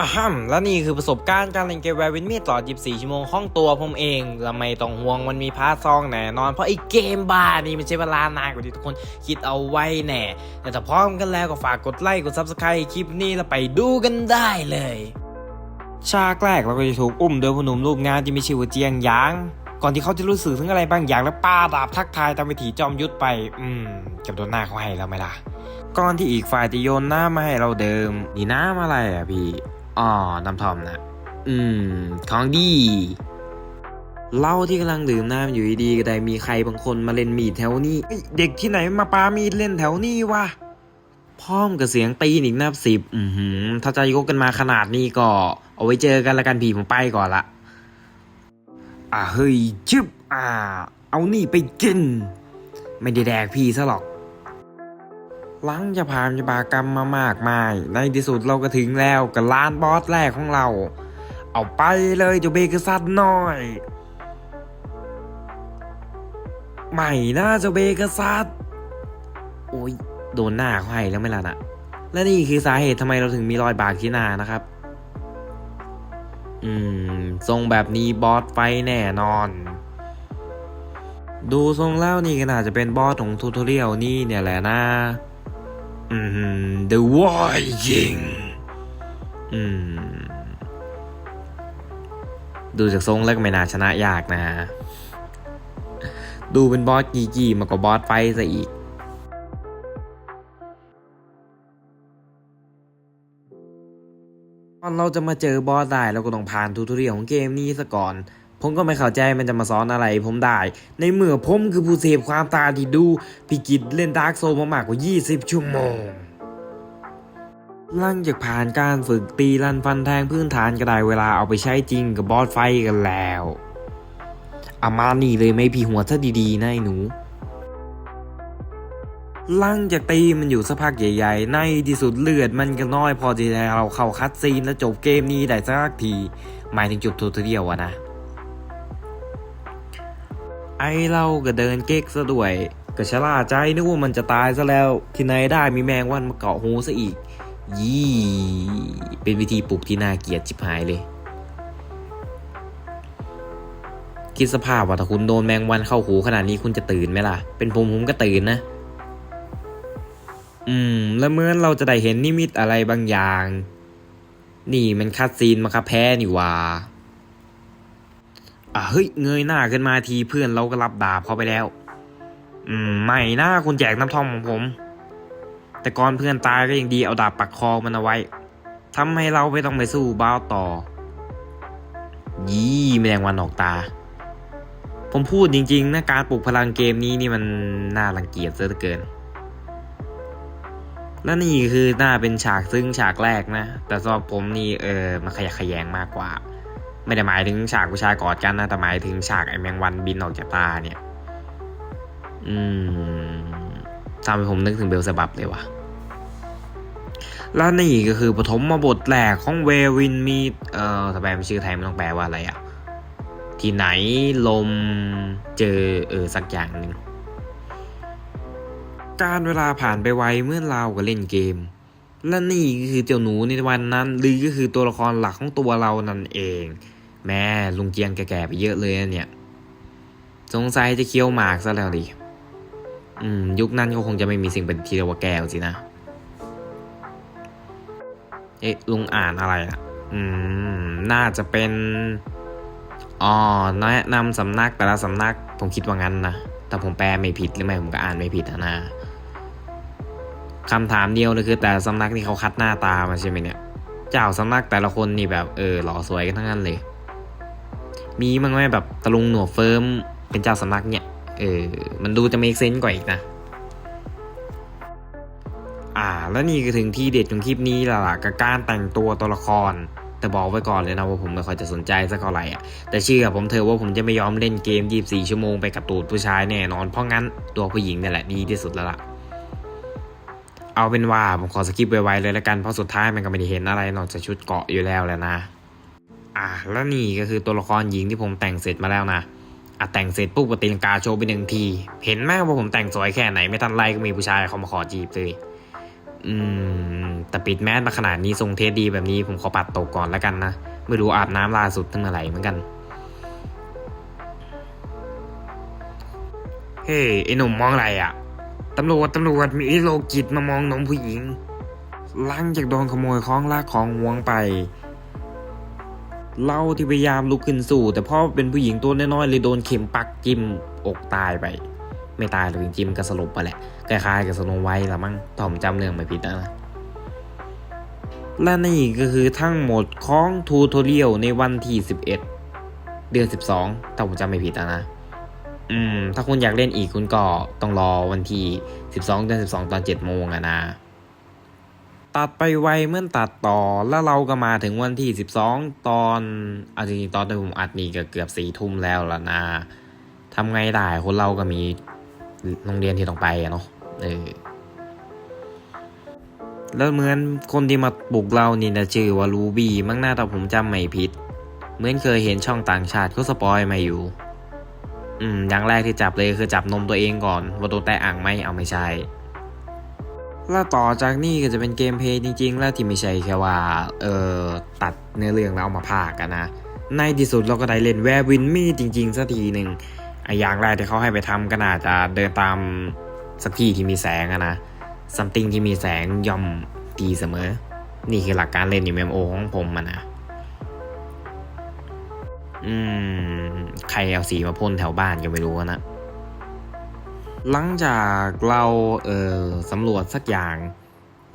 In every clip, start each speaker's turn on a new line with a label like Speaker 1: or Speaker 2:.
Speaker 1: อะฮัมและนี่คือประสบการณ์การเล่นเกมแวร์วินมีต่อ24 ชั่วโมงห้องตัวผมเองและไม่ต้องห่วงมันมีพาร์ทซองแน่นอน เพราะไอ้เกมบ้านี่มันใช้เวลานานกว่าที่ทุกคนคิดเอาไว้แน่ แต่ถ้าพร้อมกันแล้วก็ฝากกดไลค์กด Subscribe คลิปนี้แล้วไปดูกันได้เลยฉากแรกเราก็จะถูกอุ้มโดยผู้หนุ่มรูปงานที่มีชื่อว่าเจียงหยาง ก่อนที่เขาจะรู้สึกถึงอะไรบางอย่างแล้วป้าดาบทักทายตามวิถีจอมยุทธไป อืมกับโดนหน้าเขาให้แล้วไหมล่ะก่อนที่อีกฝ่ายจะโยนหน้ำมาให้เราเดิม นี่น้ำอะไรอะพี่ อ๋อน้ำทอมนะ อืม ของดีเหล้าที่กำลังดื่มน้ำอยู่ดีๆก็ได้มีใครบางคนมาเล่นมีดแถวนี้ เด็กที่ไหนมาปามีดเล่นแถวนี้วะพร้อมกับเสียงตีนอีกนับสิบอือหือถ้าจะยกกันมาขนาดนี้ก็ เอาไว้เจอกันละกันพี่ผมไปก่อนละ อ่าเฮ้ยชึบอ่า เอานี่ไปกิน ไม่ได้แดกพี่ซะหรอก หลังจะผ่านยบากรรมมามากมาย ในที่สุดเราก็ถึงแล้วกับร้านบอสแรกของเรา เอาไปเลยจ้าเบกอร์ซันน้อย ใหม่นะจ้าเบกอร์ซันโอ้ยโดนหน้าเขาให้แล้วไม่ล่ะนะและนี่คือสาเหตุทำไมเราถึงมีรอยบากที่หน้านะครับ อืม ทรงแบบนี้บอสไฟแน่นอน ดูทรงแล้วนี่ก็น่าจะเป็นบอสของทูทอเรียลนี่เนี่ยแหละนะ อืม The Viking อืม ดูจากทรงแล้วก็ไม่น่าชนะยากนะ ดูเป็นบอสกีกีมากกว่าบอสไฟซะอีกตอนเราจะมาเจอบอสได้เราก็ต้องผ่านทูทอเรียของเกมนี้ซะก่อน ผมก็ไม่เข้าใจมันจะมาสอนอะไร ผมได้ ในเมื่อผมคือผู้เสพความตาที่ดูพี่กิจเล่นดาร์กโซมามากกว่า 20 ชั่วโมงหลังจากผ่านการฝึกตีลันฟันแทงพื้นฐานก็ได้เวลาเอาไปใช้จริงกับบอสไฟกันแล้วอามานี่เลยไม่พี่หัวซะดีๆนะไอ้หนูหลังจากตีมันอยู่สักพักใหญ่ๆ ในที่สุดเลือดมันก็น้อยพอที่จะเราเข้าคัดซีนแล้วจบเกมนี้ได้สักที หมายถึงจุดทูทอเรียลอะนะ ไอเราก็เดินเก๊กซะด้วยก็ชะล่าใจนึกว่ามันจะตายซะแล้ว ที่ไหนได้มีแมงวันมาเกาะหูซะอีก ยี่เป็นวิธีปลุกที่น่าเกลียดชิบหายเลย คิดสภาพว่าถ้าคุณโดนแมงวันเข้าหูขนาดนี้คุณจะตื่นไหมล่ะ เป็นผมผมก็ตื่นนะ อืม แล้วเมื่อเราจะได้เห็นนิมิตอะไรบางอย่าง นี่มันคัดซีนมาครับแพ้นี่ว่า อะเฮ้ยเงยหน้าขึ้นมาทีเพื่อนเราก็รับดาบเขาไปแล้ว อืมไม่นะคุณแจกน้ำทอมของผม แต่ก่อนเพื่อนตายก็ยังดีเอาดาบปักคอมันเอาไว้ทำให้เราไม่ต้องไปสู้บ้าวต่อ ยี่แมลงวันออกตา ผมพูดจริงๆนะการปลุกพลังเกมนี้นี่มันน่ารังเกียจซะเหลือเกิน และนี่คือน่าเป็นฉากซึ่งฉากแรกนะ แต่สำหรับผมนี่เออมันขยะแขยงมากกว่า ไม่ได้หมายถึงฉากผู้ชายกอดกันนะแต่หมายถึงฉากไอ้แมงวันบินออกจากตาเนี่ย อืมทำให้ผมนึกถึงเบลสบับเลยว่ะและนี่ก็คือปฐมบทแรกของเววินมีเอ่อทำไมมันชื่อไทยมันต้องแปลว่าอะไรอะที่ไหนลมเจอเออสักอย่างหนึ่งการเวลาผ่านไปไวเมื่อเราก็เล่นเกม และนี่ก็คือเจ้าหนูในวันนั้นหรือก็คือตัวละครหลักของตัวเรานั่นเอง แม่ลุงเจียงแก่ๆไปเยอะเลยเนี่ย สงสัยจะเคี้ยวหมากซะแล้วดิอืม ยุคนั้นก็คงจะไม่มีสิ่งเป็นที่เรียกว่าแก้วสินะ เอ๊ะลุงอ่านอะไรอะ อืม น่าจะเป็นอ๋อแนะนำสำนักแต่ละสำนักผมคิดว่างั้นนะแต่ผมแปลไม่ผิดหรือไม่ผมก็อ่านไม่ผิดอะนะ คำถามเดียวเลยคือแต่สำนักนี่เขาคัดหน้าตามาใช่ไหมเนี่ย เจ้าสำนักแต่ละคนนี่แบบเออหล่อสวยกันทั้งนั้นเลย มีมั้งไหมแบบตะลุงหนวดเฟิร์มเป็นเจ้าสำนักเนี่ย เออ มันดูจะมคเซนส์กว่าอีกนะ อ่า แล้วนี่ก็ถึงที่เด็ดของคลิปนี้ละล่ะกับการแต่งตัวตัวละคร แต่บอกไว้ก่อนเลยนะว่าผมไม่ค่อยจะสนใจสักเท่าไหร่อะ แต่เชื่อผมเธอะว่าผมจะไม่ยอมเล่นเกม 24 ชั่วโมงไปกับตูดผู้ชายแน่นอน เพราะงั้นตัวผู้หญิงนี่แหละดีที่สุดแล้วล่ะ เอาเป็นว่าผมขอสกิปไวๆเลยละกันเพราะสุดท้ายมันก็ไม่ได้เห็นอะไรนอกจากชุดเกาะอยู่แล้วแหละนะ อ่าแล้วนี่ก็คือตัวละครหญิงที่ผมแต่งเสร็จมาแล้วนะอะแต่งเสร็จปุ๊บก็ตีลังกาโชว์ไปหนึ่งที เห็นไหมว่าผมแต่งสวยแค่ไหนไม่ทันไรก็มีผู้ชายเขามาขอจีบเลยอืมแต่ปิดแมสมาขนาดนี้ทรงเทสดีแบบนี้ผมขอปัดตกก่อนแล้วกันนะไม่รู้อาบน้ำล่าสุดตั้งเมื่อไหร่เหมือนกัน เฮ้ยไอ้หนุ่มมองอะไรอะ่ะ ตำรวจ ตำรวจ มีโลกิตมามองนมผู้หญิง หลังจากโดนขโมยของลากของหวงไปเราที่พยายามลุกขึ้นสู้ แต่พ่อเป็นผู้หญิงตัวน้อยๆเลยโดนเข็มปักจิ้มอกตายไป ไม่ตายหรอกจริงๆก็สลบไปแหละคล้ายๆกับสโนไวท์ละมั้งถ้าผมจำเรื่องไม่ผิดนะ และนี่ก็คือทั้งหมดของทูทอเรียลในวันที่ 11 เดือน 12 ถ้าผมจำไม่ผิดนะ อืม ถ้าคุณอยากเล่นอีกคุณก็ต้องรอวันที่ 12เดือน12 ตอน7โมงอะนะ ตัดไปไวเมื่อตัดต่อแล้วเราก็มาถึงวันที่ 12 ตอนอาจริงๆตอนที่ผมอัดนี่ก็เกือบสี่ทุ่มแล้วล่ะนะทำไงได้คนเราก็มีโรงเรียนที่ต้องไปอะเนาะเออแล้วเหมือนคนที่มาปลุกเรานี่นะชื่อว่ารูบี้มั้งหน้าแต่ผมจำไม่ผิด เหมือนเคยเห็นช่องต่างชาติเขาสปอยมาอยู่ อืมอย่างแรกที่จับเลยคือจับนมตัวเองก่อนว่าตัวแต่อ่างไหมเอาไม่ใช่แล้วต่อจากนี้ก็จะเป็นเกมเพย์จริง ๆ แล้วที่ไม่ใช่แค่ว่าเออตัดเนื้อเรื่องแล้วเอามาพากกันนะในที่สุดเราก็ได้เล่นแวร์วินมี่จริง ๆสักทีหนึ่งไออย่างแรกที่เขาให้ไปทำก็น่าจะเดินตามสักที่ที่มีแสงอะนะซัมติงที่มีแสงย่อมดีเสมอ นี่คือหลักการเล่นอยู่เมมโอของผมมันนะ อืม ใครเอาสีมาพ่นแถวบ้านก็ไม่รู้นะ หลังจากเราเออสำรวจสักอย่าง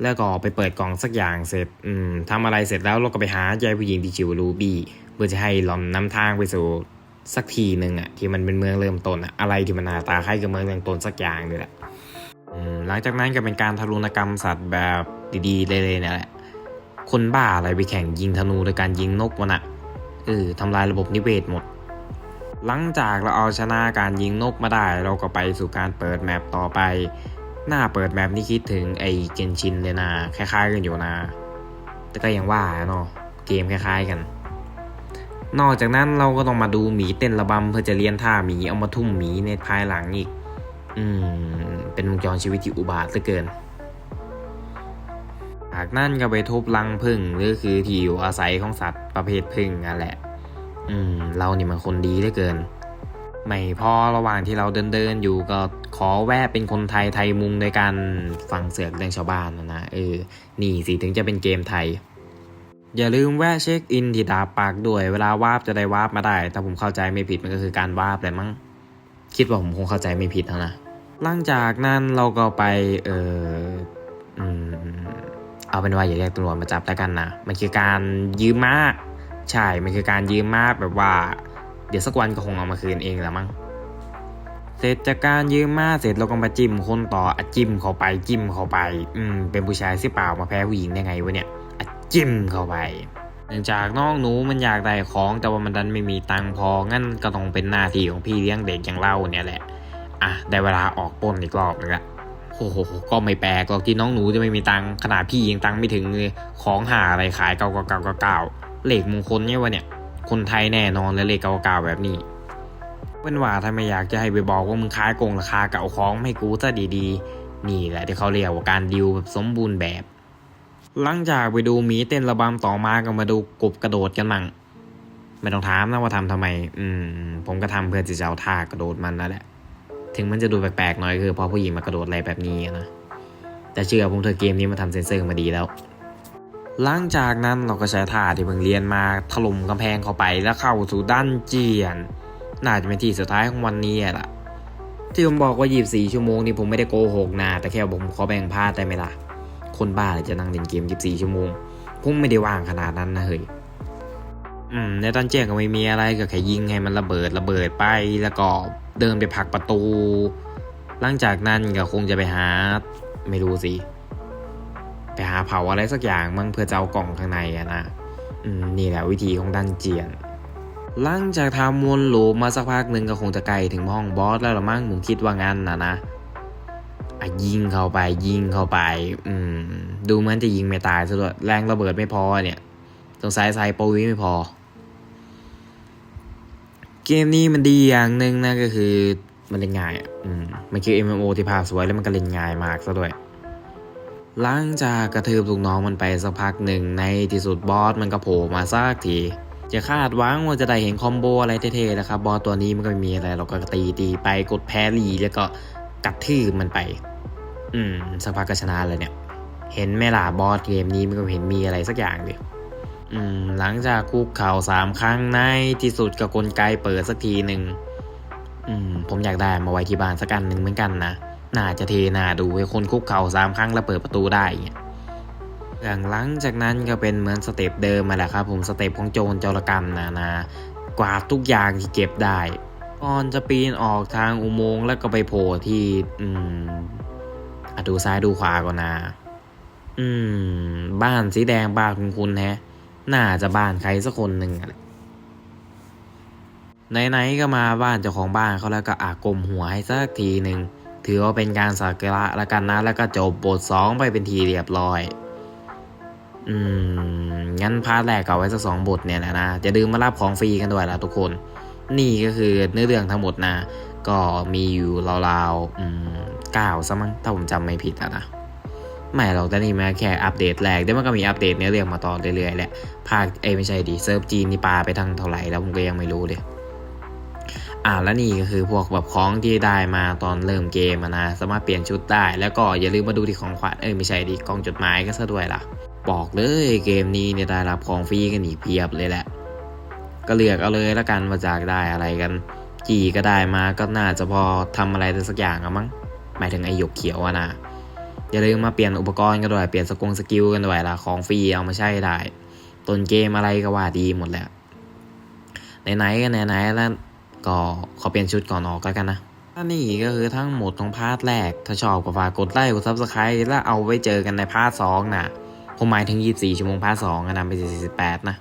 Speaker 1: แล้วก็ไปเปิดกล่องสักอย่างเสร็จ อืมทำอะไรเสร็จแล้วเราก็ไปหายายผู้หญิงที่ชื่อว่ารูบี้เพื่อจะให้หลอนนำทางไปสู่สักทีหนึ่งอะที่มันเป็นเมืองเริ่มต้นอะอะไรที่มันหน้าตาคล้ายกับเมืองเริ่มต้นสักอย่างนี่แหละหลังจากนั้นก็เป็นการทารุณกรรมสัตว์แบบดีๆเลยๆเนี่ยแหละ คนบ้าอะไรไปแข่งยิงธนูโดยการยิงนกวะน่ะ เออทำลายระบบนิเวศหมด หลังจากเราเอาชนะการยิงนกมาได้ เราก็ไปสู่การเปิดแมปต่อไป หน้าเปิดแมปนี่คิดถึงไอ้เกนชินเลยนะคล้ายๆกันอยู่นะ แต่ก็ยังว่าเนาะเกมคล้ายๆกัน นอกจากนั้นเราก็ต้องมาดูหมีเต้นระบำเพื่อจะเรียนท่าหมีเอามาทุ่มหมีในภายหลังอีก อืม เป็นวงจรชีวิตที่อุบาทเหลือเกิน หากนั่นก็ไปทุบรังพึ่งหรือคือที่อยู่อาศัยของสัตว์ประเภทพึ่งนั่นแหละ อืม เรานี่มันคนดีเหลือเกิน ไม่พอระหว่างที่เราเดินเดินๆอยู่ก็ขอแวะเป็นคนไทยไทยมุงโดยการฟังเสือกเรื่องชาวบ้านนะนะเออ นี่สิถึงจะเป็นเกมไทย อย่าลืมแวะเช็คอินที่ดาบปากด้วย เวลาวาร์ปจะได้วาร์ปมาได้ ถ้าผมเข้าใจไม่ผิดมันก็คือการวาร์ปแหละมั้ง คิดว่าผมคงเข้าใจไม่ผิดนะหลังจากนั้นเราก็ไป เออ เอาเป็นว่าอย่าเรียกตำรวจมาจับแล้วกันนะ มันคือการยืมมาใช่ มันคือการยืมมาแบบว่า เดี๋ยวสักวันก็คงเอามาคืนเองแหละมั้ง เสร็จจากการยืมมาเสร็จเราก็มาจิ้มคนต่ออจิ้มเข้าไปจิ้มเข้าไป อืม เป็นผู้ชายสิเปล่ามาแพ้ผู้หญิงได้ไงวะเนี่ยอจิ้มเข้าไปเนื่องจากน้องหนูมันอยากได้ของแต่ว่ามันดันไม่มีตังค์พองั้นก็ต้องเป็นหน้าที่ของพี่เลี้ยงเด็กอย่างเราเนี่ยแหละ อะได้เวลาออกป้นอีกรอบนึงละ โอ้โหก็ไม่แปลกหรอกที่น้องหนูจะไม่มีตังขนาดพี่ยังตังไม่ถึงเลยของหาอะไรขายเก่าเก่าเก่าเก่าเลขมงคลเนี่ยวะเนี่ย คนไทยแน่นอนและเหลขเก่าเก่าแบบนี้เป็นว่าถ้าไม่อยากจะให้ไปบอกว่ามึงขายโกงราคาเก่าของไม่กูซะดีๆ นี่แหละที่เขาเรียกว่าการดิวแบบสมบูรณ์แบบ หลังจากไปดูหมีเต้นระบำต่อมาก็มาดูกบกระโดดกันมั่งไม่ต้องถามนะว่าทำทำไม อืม ผมก็ทำเพื่อจะเอาท่ากระโดดมันนั่นแหละ ถึงมันจะดูแปลกๆหน่อยคือเพอผู้หญิงมากระโดดอะไรแบบนี้นะแต่เชื่อผมเธอะเกมนี้มาทำเซนเซอร์มาดีแล้ว หลังจากนั้นเราก็ใช้ท่าที่เพิ่งเรียนมาถล่มกำแพงเข้าไปแล้วเข้าสู่ดันเจียน น่าจะเป็นที่สุดท้ายของวันนี้แหละที่ผมบอกว่า 24 ชั่วโมงนี่ผมไม่ได้โกหกนะแต่แค่ผมขอแบ่งพาดได้ไหมล่ะ คนบ้าเลยจะนั่งเล่นเกม 24 ชั่วโมง ผมไม่ได้ว่างขนาดนั้นนะเฮ้ยอืมในตอนเจียนก็ไม่มีอะไรก็แค่ยิงให้มันระเบิดระเบิดไปแล้วก็ เดินไปผลักประตู หลังจากนั้นก็คงจะไปหาไม่รู้สิ ไปหาเผาอะไรสักอย่างมั่งเพื่อจะเอากล่องข้างในอะนะอืมนี่แหละวิธีของดันเจียน หลังจากทำวนลูปมาสักพักหนึ่งก็คงจะใกล้ถึงห้องบอสแล้วละมั้งผมคิดว่างั้นนะนะอะยิงเข้าไปยิงเข้าไป อืม ดูเหมือนจะยิงไม่ตายซะด้วยแรงระเบิดไม่พอเนี่ยสงสัยใส่โปวิไม่พอ เกมนี้มันดีอย่างหนึ่งนะก็คือมันเล่นง่ายอืมมันคือ MMO ที่ภาพสวยแล้วมันก็เล่นง่ายมากซะด้วย หลังจากกระทืบลูกน้องมันไปสักพักหนึ่งในที่สุดบอสมันก็โผล่มาสักที จะคาดหวังว่าจะได้เห็นคอมโบอะไรเท่ๆนะครับบอสตัวนี้มันก็ไม่มีอะไรเราก็ตีตีไปกดแพรี่แล้วก็กัดทืบมันไป อืมสักพักก็ชนะเลยเนี่ย เห็นไหมล่ะบอสเกมนี้มันก็เห็นมีอะไรสักอย่างเลยอืม หลังจากคุกเข่าสามครั้งในที่สุดกับกลไกเปิดสักทีหนึ่งมผมอยากได้มาไว้ที่บ้านสักอันหนึ่งเหมือนกันนะน่าจะเทน่าดูให้คนคุกเข่าสามครั้งแล้วเปิดประตูได้เงี้ยอย่างหลังจากนั้นก็เป็นเหมือนสเต็ปเดิมมาแหละครับ ผมสเต็ปของโจรจรกรรมนะนะกวาดทุกอย่างที่เก็บได้ก่อนจะปีนออกทางอุโมงค์แล้วก็ไปโผล่ที่ อืมอะดูซ้ายดูขวาก่อนนะ อืม บ้านสีแดงบ้านคุณคุณแฮะ น่าจะบ้านใครสักคนหนึ่งอะแหละไหนๆก็มาบ้านเจ้าของบ้านเขาแล้วก็อากลมหัวให้สักทีหนึ่งถือว่าเป็นการสักการะแล้วกันนะแล้วก็จบบทสองไปเป็นทีเรียบร้อย อืม งั้นพาร์ทแรกเอาไว้สักสองบทเนี่ยแหละนะจะดื่มมารับของฟรีกันด้วยละทุกคน นี่ก็คือเนื้อเรื่องทั้งหมดนะ ก็มีอยู่ราวๆอืมเก้าซะมั้งถ้าผมจำไม่ผิดอะนะ ไม่หรอกแต่นี่มาแค่อัปเดตแรกเดี๋ยวมันก็มีอัปเดตเนื้อเรื่องมาต่อเรื่อยๆแหละภาคเอไม่ใช่ดิเซิร์ฟจีนนี่ปาไปทางเท่าไหร่แล้วผมก็ยังไม่รู้เลยอ่าแล้วนี่ก็คือพวกแบบของที่ได้มาตอนเริ่มเกมนะสามารถเปลี่ยนชุดได้ แล้วก็อย่าลืมมาดูที่ของขวัญเอ้ยไม่ใช่ดิกล่องจดหมายก็ซะด้วยล่ะ บอกเลยเกมนี้เนี่ยได้รับของฟรีกันอีกเพียบเลยแหละ ก็เลือกเอาเลยละกันว่าจากได้อะไรกันจีก็ได้มาก็น่าจะพอทำอะไรได้สักอย่างอะมั้งหมายถึงไอหยกเขียวอะนะ อย่าลืมมาเปลี่ยนอุปกรณ์กันด้วย เปลี่ยนสกงสกิลกันด้วยล่ะของฟรีเอามาใช้ได้ต้นเกมอะไรก็ว่าดีหมดแหละไหนๆก็ไหนๆแล้วก็ขอเปลี่ยนชุดก่อนออกแล้วกันนะอันนี้ก็คือทั้งหมดของพาร์ทแรก ถ้าชอบก็ฝากกดไลค์กดซับสไครต์แล้วเอาไว้เจอกันในพาร์ทสองนะผมหมายถึง 24 ชั่วโมงพาร์ทสองนะนำไป48 นะ